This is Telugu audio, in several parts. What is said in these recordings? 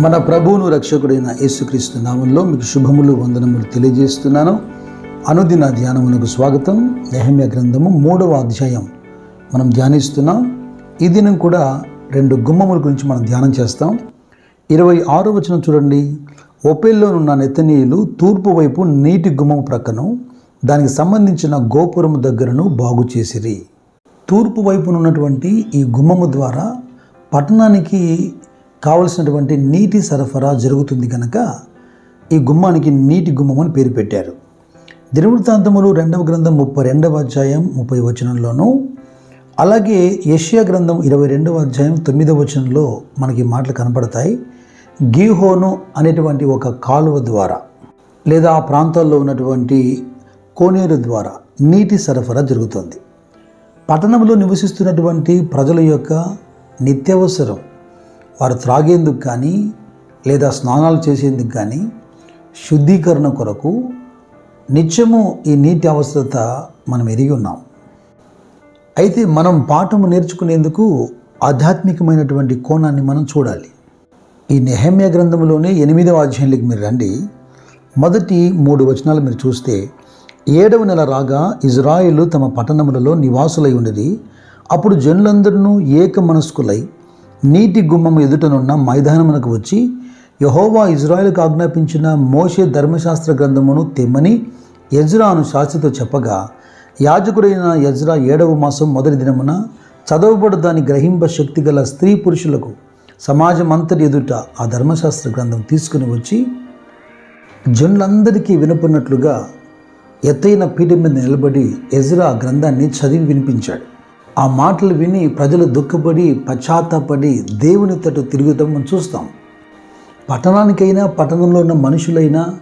మన ప్రభువును రక్షకుడైన యేసుక్రీస్తు నామంలో మీకు శుభములు వందనములు తెలియజేస్తున్నాను. అనుదిన ధ్యానమునకు స్వాగతం. నెహమ్య గ్రంథము మూడవ అధ్యాయం మనం ధ్యానిస్తున్నాం. ఈ దినం కూడా రెండు గుమ్మముల గురించి మనం ధ్యానం చేస్తాం. ఇరవై ఆరో వచనం చూడండి. ఒపెల్లోనున్న నెతనీయులు తూర్పు వైపు నీటి గుమ్మము ప్రక్కను దానికి సంబంధించిన గోపురము దగ్గరను బాగు చేసిరి. తూర్పు వైపునున్నటువంటి ఈ గుమ్మము ద్వారా పట్టణానికి కావలసినటువంటి నీటి సరఫరా జరుగుతుంది కనుక ఈ గుమ్మానికి నీటి గుమ్మం అని పేరు పెట్టారు. దినవృత్తాంతములు రెండవ గ్రంథం ముప్పై రెండవ అధ్యాయం ముప్పై వచనంలోనూ అలాగే యష్యా గ్రంథం ఇరవై రెండవ అధ్యాయం తొమ్మిదవ వచనంలో మనకి మాటలు కనపడతాయి. గీహోను అనేటువంటి ఒక కాలువ ద్వారా లేదా ఆ ప్రాంతాల్లో ఉన్నటువంటి కోనేరు ద్వారా నీటి సరఫరా జరుగుతుంది. పట్టణంలో నివసిస్తున్నటువంటి ప్రజల యొక్క నిత్యావసరం వారు త్రాగేందుకు కానీ లేదా స్నానాలు చేసేందుకు కానీ శుద్ధీకరణ కొరకు నిత్యము ఈ నీటి అవసరత మనం ఎరిగి ఉన్నాం. అయితే మనం పాఠము నేర్చుకునేందుకు ఆధ్యాత్మికమైనటువంటి కోణాన్ని మనం చూడాలి. ఈ నెహమ్య గ్రంథంలోనే ఎనిమిదవ అధ్యాయంలోకి మీరు రండి. మొదటి మూడు వచనాలు మీరు చూస్తే ఏడవ నెల రాగా ఇజ్రాయిలు తమ పట్టణములలో నివాసులై ఉండేది. అప్పుడు జనులందరూ ఏక మనస్కులై నీటి గుమ్మం ఎదుటనున్న మైదానమునకు వచ్చి యహోవా ఇజ్రాయెల్కు ఆజ్ఞాపించిన మోషే ధర్మశాస్త్ర గ్రంథమును తెమ్మని యజ్రాను శాస్త్రితో చెప్పగా యాజకుడైన యజ్రా ఏడవ మాసం మొదటి దినమున చదవబడు దాని గ్రహింప శక్తి గల స్త్రీ పురుషులకు సమాజం అంతటి ఎదుట ఆ ధర్మశాస్త్ర గ్రంథం తీసుకుని వచ్చి జనులందరికీ వినపడినట్లుగా ఎత్తైన పీఠం మీద నిలబడి ఎజ్రా ఆ గ్రంథాన్ని చదివి వినిపించాడు. ఆ మాటలు విని ప్రజలు దుఃఖపడి పశ్చాత్తాపడి దేవుని తట్టు తిరుగుతాం మనం చూస్తాం. పట్టణానికైనా పట్టణంలో ఉన్న మనుషులైనా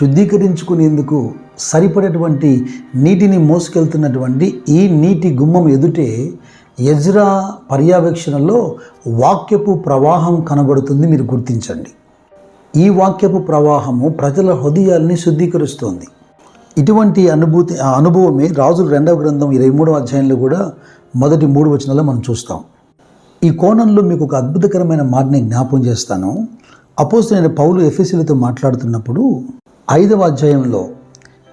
శుద్ధీకరించుకునేందుకు సరిపడేటువంటి నీటిని మోసుకెళ్తున్నటువంటి ఈ నీటి గుమ్మం ఎదుటే ఎజ్రా పర్యవేక్షణలో వాక్యపు ప్రవాహం కనబడుతుంది మీరు గుర్తించండి. ఈ వాక్యపు ప్రవాహము ప్రజల హృదయాల్ని శుద్ధీకరిస్తోంది. ఇటువంటి అనుభూతి ఆ అనుభవమే రాజుల రెండవ గ్రంథం ఇరవై మూడవ అధ్యాయంలో కూడా మొదటి మూడు వచనాల్లో మనం చూస్తాం. ఈ కోణంలో మీకు ఒక అద్భుతకరమైన మాటని జ్ఞాపం చేస్తాను. అపోజిట్ పౌలు ఎఫ్ఎస్సీలతో మాట్లాడుతున్నప్పుడు ఐదవ అధ్యాయంలో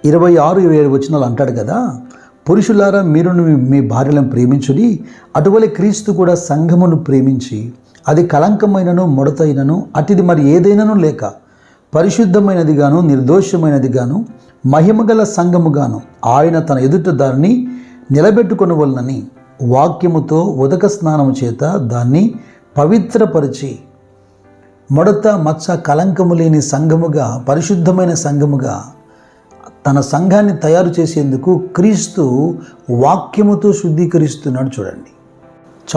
ఇరవై ఆరు ఇరవై ఏడు వచనాలు అంటాడు కదా పురుషులారా మీరు మీ భార్యలను ప్రేమించుడి అటువలే క్రీస్తు కూడా సంఘమును ప్రేమించి అది కళంకమైనను ముడతైనను అటిది మరి ఏదైనాను లేక పరిశుద్ధమైనదిగాను నిర్దోషమైనదిగాను మహిమగల సంఘముగాను ఆయన తన ఎదుట దానిని నిలబెట్టుకొనవలనని వాక్యముతో ఉదక స్నానము చేత దాన్ని పవిత్రపరిచి మొడత మచ్చ కలంకము లేని సంఘముగా పరిశుద్ధమైన సంఘముగా తన సంఘాన్ని తయారు చేసేందుకు క్రీస్తు వాక్యముతో శుద్ధీకరిస్తున్నాడు చూడండి.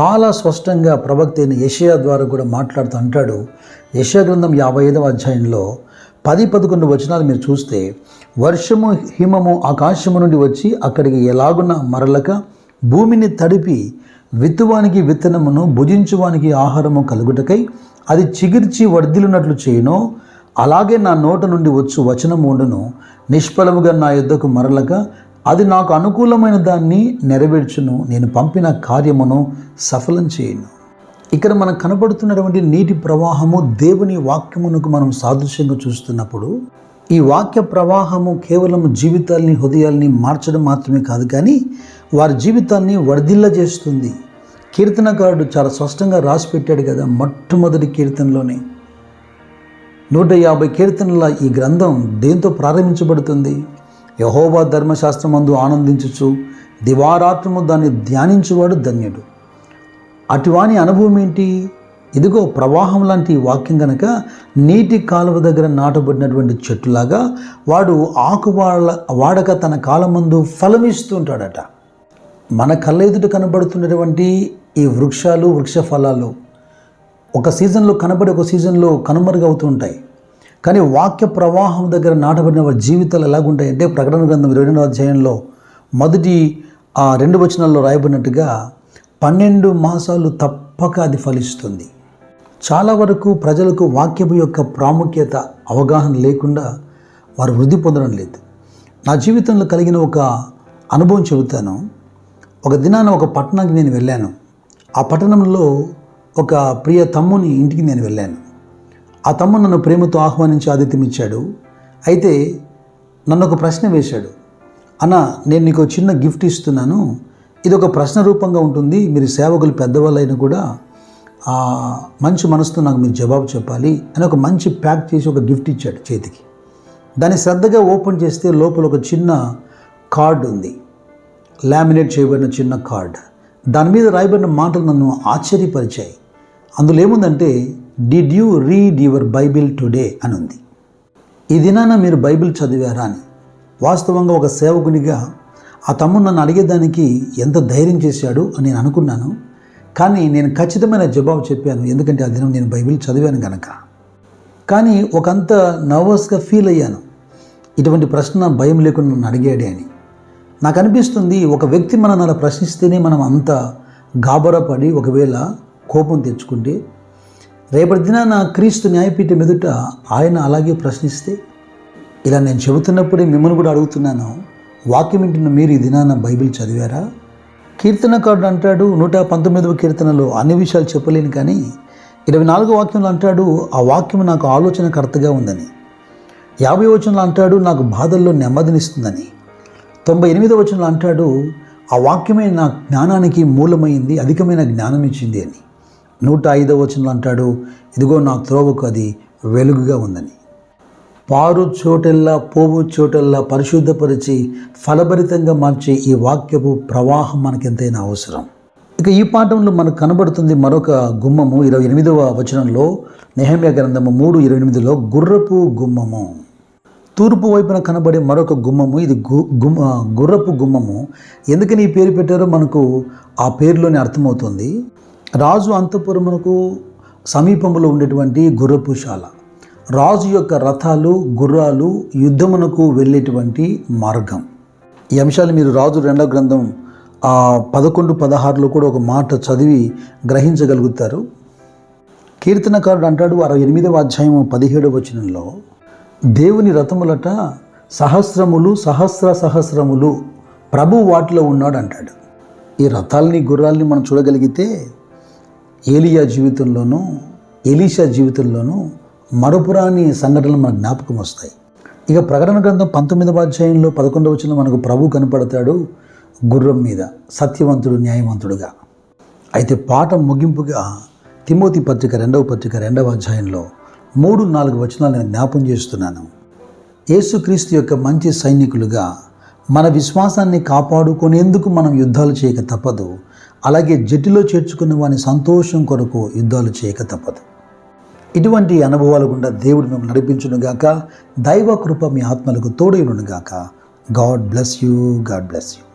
చాలా స్పష్టంగా ప్రవక్త అయిన యషయా ద్వారా కూడా మాట్లాడుతూ అంటాడు. యషయా గ్రంథం యాభై ఐదవ అధ్యాయంలో పది పదకొండు వచనాలు మీరు చూస్తే వర్షము హిమము ఆకాశము నుండి వచ్చి అక్కడికి ఎలాగున్న మరలక భూమిని తడిపి విత్తువానికి విత్తనమును భుజించువానికి ఆహారము కలుగుటకై అది చిగిర్చి వర్ధిల్లునట్లు చేయనో. అలాగే నా నోట నుండి వచ్చు వచనము ఉండును. నిష్ఫలముగా నా యుద్ధకు మరలక అది నాకు అనుకూలమైన దాన్ని నెరవేర్చును. నేను పంపిన కార్యమును సఫలం చేయను. ఇక్కడ మనకు కనపడుతున్నటువంటి నీటి ప్రవాహము దేవుని వాక్యమునకు మనం సాదృశ్యంగా చూస్తున్నప్పుడు ఈ వాక్య ప్రవాహము కేవలం జీవితాల్ని హృదయాల్ని మార్చడం మాత్రమే కాదు కానీ వారి జీవితాన్ని వర్ధిల్ల చేస్తుంది. కీర్తనకారుడు చాలా స్పష్టంగా రాసి పెట్టాడు కదా మొట్టమొదటి కీర్తనలోనే. నూట యాభై కీర్తనల ఈ గ్రంథం దేంతో ప్రారంభించబడుతుంది? యహోబా ధర్మశాస్త్రం అందు ఆనందించచ్చు దివారాత్రము దాన్ని ధ్యానించువాడు ధన్యుడు. అటువాని అనుభవం ఏంటి? ఇదిగో ప్రవాహం లాంటి వాక్యం కనుక నీటి కాలువ దగ్గర నాటబడినటువంటి చెట్టులాగా వాడు ఆకువాడ వాడక తన కాలమందు ఫలమిస్తుంటాడట మన కళ్ళ ఎదుట కనబడుతున్నటువంటి ఈ వృక్షాలు వృక్ష ఫలాలు ఒక సీజన్లో కనబడి ఒక సీజన్లో కనుమరుగవుతూ ఉంటాయి కానీ వాక్య ప్రవాహం దగ్గర నాటబడిన వారి జీవితాలు ఎలాగుంటాయి అంటే ప్రకటన గ్రంథం ఇరవై రెండవ అధ్యాయంలో మొదటి ఆ రెండు వచనాల్లో రాయబడినట్టుగా పన్నెండు మాసాలు తప్పక అది ఫలిస్తుంది. చాలా వరకు ప్రజలకు వాక్యము యొక్క ప్రాముఖ్యత అవగాహన లేకుండా వారు వృద్ధి పొందడం లేదు. నా జీవితంలో కలిగిన ఒక అనుభవం చెబుతాను. ఒక దినాన ఒక పట్టణానికి నేను వెళ్ళాను. ఆ పట్టణంలో ఒక ప్రియ తమ్ముని ఇంటికి నేను వెళ్ళాను. ఆ తమ్ముడు నన్ను ప్రేమతో ఆహ్వానించి ఆతిథ్యం ఇచ్చాడు. అయితే నన్ను ఒక ప్రశ్న వేశాడు. అన్న నేను నీకు చిన్న గిఫ్ట్ ఇస్తున్నాను. ఇది ఒక ప్రశ్న రూపంగా ఉంటుంది. మీరు సేవకులు పెద్దవాళ్ళైనా కూడా ఆ, మంచి మనసుతో నాకు మీరు జవాబు చెప్పాలి అని ఒక మంచి ప్యాక్ చేసి ఒక గిఫ్ట్ ఇచ్చాడు చేతికి. దాన్ని శ్రద్ధగా ఓపెన్ చేస్తే లోపల ఒక చిన్న కార్డు ఉంది. లామినేట్ చేయబడిన చిన్న కార్డ్. దాని మీద రాయబడిన మాటలు నన్ను ఆశ్చర్యపరిచాయి. అందులో ఏముందంటే did you read your Bible today అని ఉంది. ఈ దినాన మీరు బైబిల్ చదివారా అని. వాస్తవంగా ఒక సేవకునిగా ఆ తమ్ముడు నన్ను అడిగేదానికి ఎంత ధైర్యం చేశాడు? అని నేను అనుకున్నాను. కానీ నేను ఖచ్చితమైన జవాబు చెప్పాను. ఎందుకంటే ఆ దినం నేను బైబిల్ చదివాను కనుక కానీ ఒకంత నర్వస్గా ఫీల్ అయ్యాను. ఇటువంటి ప్రశ్న భయం లేకుండా నన్ను అడిగాడే అని. నాకు అనిపిస్తుంది ఒక వ్యక్తి మనల్ని అలా ప్రశ్నిస్తేనే మనం అంత గాబరపడి ఒకవేళ కోపం తెచ్చుకుంటే రేపటి దినాన క్రీస్తు న్యాయపీఠం ఎదుట ఆయన అలాగే ప్రశ్నిస్తే ఇలా నేను చెబుతున్నప్పుడే మిమ్మల్ని కూడా అడుగుతున్నాను వాక్యం వింటున్న మీరు ఈ దినాన బైబిల్ చదివారా? కీర్తనకారుడు అంటాడు నూట పంతొమ్మిదవ కీర్తనలో అన్ని విషయాలు చెప్పలేను కానీ ఇరవై నాలుగో వాక్యంలో అంటాడు ఆ వాక్యం నాకు ఆలోచనకర్తగా ఉందని. యాభై వచనంలో అంటాడు నాకు బాధల్లో నెమ్మదినిస్తుందని. తొంభై ఎనిమిదో వచనంలో అంటాడు ఆ వాక్యమే నా జ్ఞానానికి మూలమైంది అధికమైన జ్ఞానం ఇచ్చింది అని. నూట ఐదో వచనంలో అంటాడు ఇదిగో నా త్రోవకు అది వెలుగుగా ఉందని. పారు చోటెల్లా పోవు చోటెల్లా పరిశుద్ధపరిచి ఫలభరితంగా మార్చే ఈ వాక్యపు ప్రవాహం మనకెంతైనా అవసరం. ఇక ఈ పాఠంలో మనకు కనబడుతుంది మరొక గుమ్మము ఇరవై ఎనిమిదవ వచనంలో నెహమ్య గ్రంథము మూడు ఇరవై ఎనిమిదిలో గుర్రపు గుమ్మము. తూర్పు వైపున కనబడే మరొక గుమ్మము ఇది గు గుమ్మ గుర్రపు గుమ్మము. ఎందుకని ఈ పేరు పెట్టారో మనకు ఆ పేరులోనే అర్థమవుతుంది. రాజు అంతఃపురమునకు సమీపంలో ఉండేటువంటి గుర్రపు శాల. రాజు యొక్క రథాలు గుర్రాలు యుద్ధమునకు వెళ్ళేటువంటి మార్గం. ఈ అంశాలు మీరు రాజు రెండవ గ్రంథం పదకొండు పదహారులో కూడా ఒక మాట చదివి గ్రహించగలుగుతారు. కీర్తనకారుడు అంటాడు అరవై ఎనిమిదవ అధ్యాయము పదిహేడవ వచనంలో దేవుని రథములట సహస్రములు సహస్ర సహస్రములు ప్రభు వాటిలో ఉన్నాడు అంటాడు ఈ రథాలని గుర్రాల్ని మనం చూడగలిగితే ఏలియా జీవితంలోనూ ఎలీషా జీవితంలోనూ మరపురాని సంఘటనలు మన జ్ఞాపకం వస్తాయి. ఇక ప్రకటన గ్రంథం పంతొమ్మిదవ అధ్యాయంలో పదకొండవ వచ్చిన మనకు ప్రభు కనపడతాడు గుర్రం మీద సత్యవంతుడు న్యాయవంతుడుగా. అయితే పాఠం ముగింపుగా తిమోతి పత్రిక రెండవ పత్రిక రెండవ అధ్యాయంలో మూడు నాలుగు వచనాలు నేను జ్ఞాపం చేస్తున్నాను. యేసుక్రీస్తు యొక్క మంచి సైనికులుగా మన విశ్వాసాన్ని కాపాడుకునేందుకు మనం యుద్ధాలు చేయక తప్పదు. అలాగే జట్టులో చేర్చుకున్న వాని సంతోషం కొరకు యుద్ధాలు చేయక తప్పదు. ఇటువంటి అనుభవాలు గుండా దేవుడు మిమ్మల్ని నడిపించునుగాక దైవ కృప మీ ఆత్మలకు తోడైనగాక god bless you god bless you.